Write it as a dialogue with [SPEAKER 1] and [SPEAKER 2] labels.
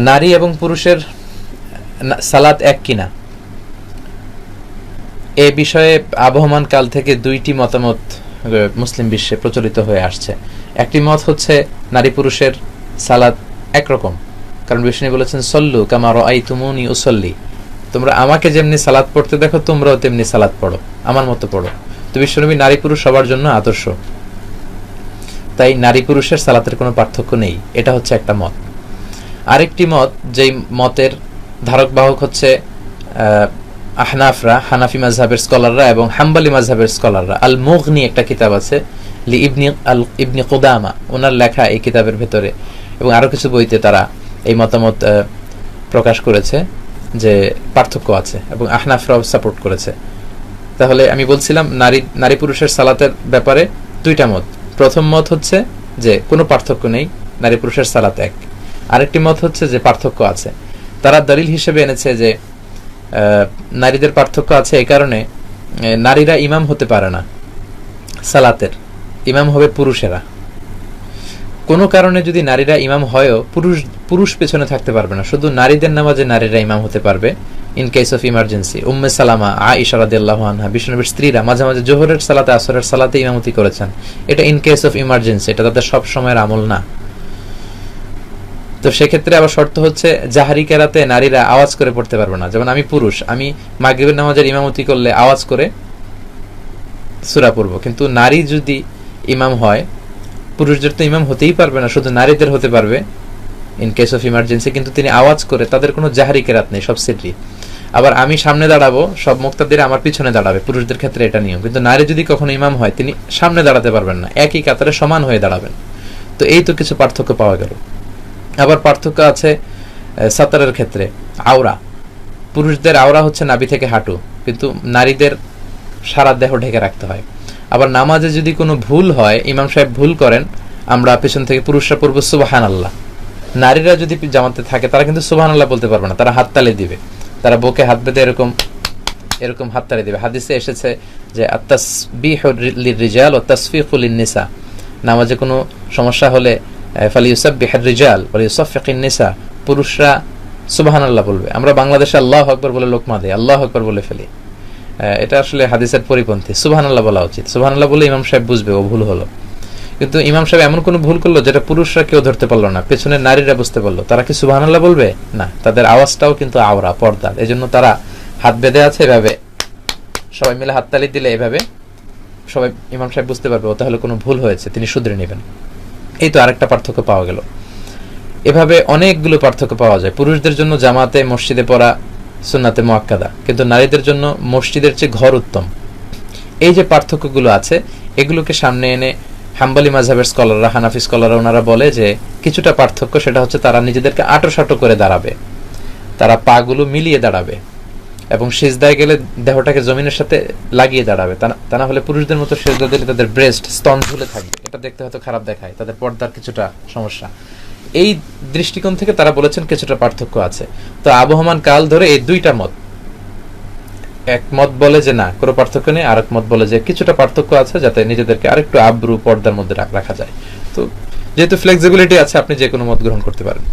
[SPEAKER 1] নারী এবং পুরুষের সালাত এক কিনা? এ বিষয়ে আবহমান কাল থেকে দুইটি মতামত মুসলিম বিশ্বে প্রচলিত হয়ে আসছে। একটি মত হচ্ছে, নারী পুরুষের সালাত একরকম। কারণ বিষ্ণু বলেছেন, সল্লু কামার আই তুমুনি উসল্লি। তোমরা আমাকে যেমনি সালাত পড়তে দেখো, তোমরাও তেমনি সালাত পড়ো, আমার মতো পড়ো। তো বিশ্বনবী নারী পুরুষ সবার জন্য আদর্শ। তাই নারী পুরুষের সালাতের কোনো পার্থক্য নেই। এটা হচ্ছে একটা মত। আরেকটি মত, যেই মতের ধারক বাহক হচ্ছে আহনাফরা, হানাফি মাজহাবের স্কলাররা এবং হাম্বালি মাজহাবের স্কলাররা। আল মুগনি একটা কিতাব আছে লি ইবনি আল, ইবনি কুদামা ওনার লেখা এই কিতাবের ভেতরে। এবং আরও কিছু বইতে তারা এই মতামত প্রকাশ করেছে, যে পার্থক্য আছে এবং আহনাফরাও সাপোর্ট করেছে। তাহলে আমি বলছিলাম, নারী নারী পুরুষের সালাতের ব্যাপারে দুইটা মত। প্রথম মত হচ্ছে যে কোনো পার্থক্য নেই, নারী পুরুষের সালাত এক। আরেকটি মত হচ্ছে যে পার্থক্য আছে। তারা দলিল হিসেবে এনেছে যে নারীদের পার্থক্য আছে এই কারণে নারীরা ইমাম হতে পারে না, সালাতের। ইমাম হবে পুরুষেরা। কোনো কারণে যদি নারীরা ইমাম হয়ও, পুরুষ পুরুষ পেছনে থাকতে পারবে না। শুধু নারীদের নামাজে নারীরা ইমাম হতে পারবে in case of emergency Umm Salama আ ইশারাদিল্লাহ আনহা বিষ্ণুনবীর স্ত্রীরা মাঝে মাঝে জোহরের সালাতে, আসরের সালাতে ইমামতি করেছেন। এটা ইন কেস অফ ইমার্জেন্সি এটা তাদের সব সময়ের আমল না। তো সেক্ষেত্রে আবার শর্ত হচ্ছে, জাহারি কেরাতে নারীরা আওয়াজ করে পড়তে পারবে না। যেমন আমি পুরুষ, আমি মাগরিবের নামাজের ইমামতি করলে আওয়াজ করে সুরা পড়ব। কিন্তু নারী যদি ইমাম হয়, পুরুষদের তো ইমাম হতেই পারবে না, শুধু নারীদের হতে পারবে। ইন কেস অফ ইমার্জেন্সি কিন্তু তিনি আওয়াজ করে, তাদের কোনো জাহারি কেরাত নেই, সব সিটরি আবার আমি সামনে দাঁড়াবো, সব মুক্তাদের আমার পিছনে দাঁড়াবে, পুরুষদের ক্ষেত্রে এটা নিয়ম। কিন্তু নারী যদি কখনো ইমাম হয়, তিনি সামনে দাঁড়াতে পারবেন না, একই কাতারে সমান হয়ে দাঁড়াবেন। তো এই তো কিছু পার্থক্য পাওয়া গেল। আবার পার্থক্য আছে সাতারের ক্ষেত্রে, আওরা। পুরুষদের আওরা হচ্ছে নাভি থেকে হাঁটু, কিন্তু নারীদের সারা দেহ ঢেকে রাখতে হয়। আবার নামাজে যদি কোনো ভুল হয়, ইমাম সাহেব ভুল করেন, আমরা পেছন থেকে পুরুষরা পড়ব সুবাহান আল্লাহ নারীরা যদি জামাতে থাকে, তারা কিন্তু সুবাহান আল্লাহ বলতে পারবে না, তারা হাততালি দিবে। তারা বুকে হাত বেঁধে এরকম এরকম হাততালি দিবে। হাদিসে এসেছে যে, আত্তাসবিহ রিজাল ও তাসফিকুল নিসা নামাজে কোনো সমস্যা হলে পুরুষরা সুবাহান আল্লাহ বলবে। আমরা বাংলাদেশে আল্লাহ আকবর বলে লোকমা দেয় আল্লাহ আকবর বলে ফেলি। এটা আসলে হাদিসের পরিপন্থী। সুবাহান আল্লাহ বলা উচিত। সুবাহান আল্লাহ বলে ইমাম সাহেব বুঝবে, ও ভুল হলো। কিন্তু ইমাম সাহেব এমন কোনো ভুল করল যেটা পুরুষরা কেউ ধরতে পারল না, পেছনের নারীরা বুঝতে পারল। তারা কি সুবাহান আল্লাহ বলবে? না, তাদের আওয়াজটাও কিন্তু আওরা পর্দা এই জন্য তারা হাত বেঁধে আছে এভাবে। সবাই মিলে হাততালি দিলে এভাবে সবাই ইমাম সাহেব বুঝতে পারবে, ও তাহলে কোনো ভুল হয়েছে, তিনি শুধরে নেবেন। এই তো আরেকটা পার্থক্য পাওয়া গেল। এভাবে অনেকগুলো পার্থক্য পাওয়া যায়। পুরুষদের জন্য জামাতে, মসজিদে পড়া সুন্নাতে মোয়াক্কাদা কিন্তু নারীদের জন্য মসজিদের চেয়ে ঘর উত্তম। এই যে পার্থক্যগুলো আছে, এগুলোকে সামনে এনে হাম্বালি মাঝহাবের স্কলাররা, হানাফি স্কলাররা ওনারা বলে যে, কিছুটা পার্থক্য সেটা হচ্ছে তারা নিজেদেরকে আটো সাটো করে দাঁড়াবে। তারা পাগুলো মিলিয়ে দাঁড়াবে এবং সেজদায় গেলে দেহটাকে জমিনের সাথে লাগিয়ে দাঁড়াবে। তা না- তা না হলে পুরুষদের মতো সেজদা দিলে তাদের ব্রেস্ট স্তন ঝুলে থাকবে। এটা দেখতে হয়তো খারাপ দেখায়, তাদের পর্দার কিছুটা সমস্যা। এই দৃষ্টিকোণ থেকে তারা বলেছেন কিছুটা পার্থক্য আছে। তো আবহমান কাল ধরে এই দুইটা মত। এক মত বলে যে না, কোনো পার্থক্য নেই, আরেক মত বলে যে কিছুটা পার্থক্য আছে যাতে নিজেদেরকে আরেকটু আব্রু পর্দার মধ্যে রাখা যায়। তো যেহেতু ফ্লেক্সিবিলিটি আছে, আপনি যে কোনো মত গ্রহণ করতে পারেন।